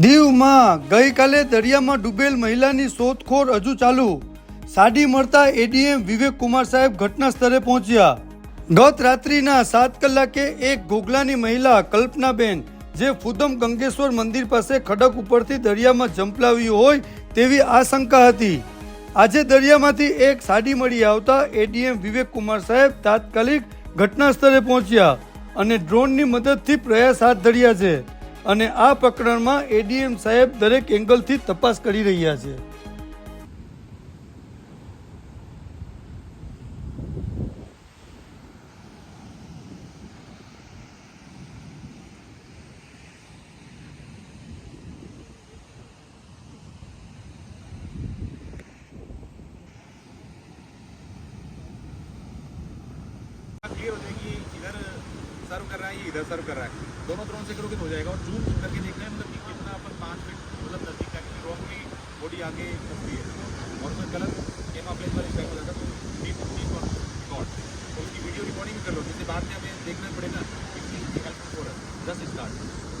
સુરતમાં ગઈકાલે દરિયામાં ડૂબેલ મહિલાની શોધખોળ હજુ ચાલુ. સાડી મળતા એડીએમ વિવેક કુમાર સાહેબ ઘટના સ્થળે પહોંચ્યા. ગત રાત્રિના સાત કલાકે એક ઘોઘલાની મહિલા કલ્પનાબેન, જે ફુદમ ગંગેશ્વર મંદિર પાસે ખડક ઉપરથી દરિયામાં ઝંપલાવી હોય તેવી આશંકા હતી. આજે દરિયામાંથી એક સાડી મળી આવતા એડીએમ વિવેક કુમાર સાહેબ તાત્કાલિક ઘટના સ્થળે પહોંચ્યા અને ડ્રોનની મદદથી પ્રયાસ હાથ ધર્યા છે. અને આ પ્રકરણમાં એડીએમ સાહેબ દરેક એંગલથી તપાસ કરી રહ્યા છે क्लियर हो जाएगी इधर सर्व कर रहा है, ये इधर सर्व कर रहा है। दोनों ड्रोन से करोगे तो हो जाएगा। और जूम करके देखना है मतलब कि कितना अपन पाँच फिट मतलब नज़दीक जाके रॉन्गली बॉडी आगे फंसती है। और उसमें गलत एम प्लेस पर इफ़ेक्ट हो जाता है तो डीप डीप और रिकॉर्ड तो उसकी वीडियो रिकॉर्डिंग भी कर लो, जिससे बाद में हमें देखना पड़ेगा कि हेल्प हो रहा है। दस स्टार्ट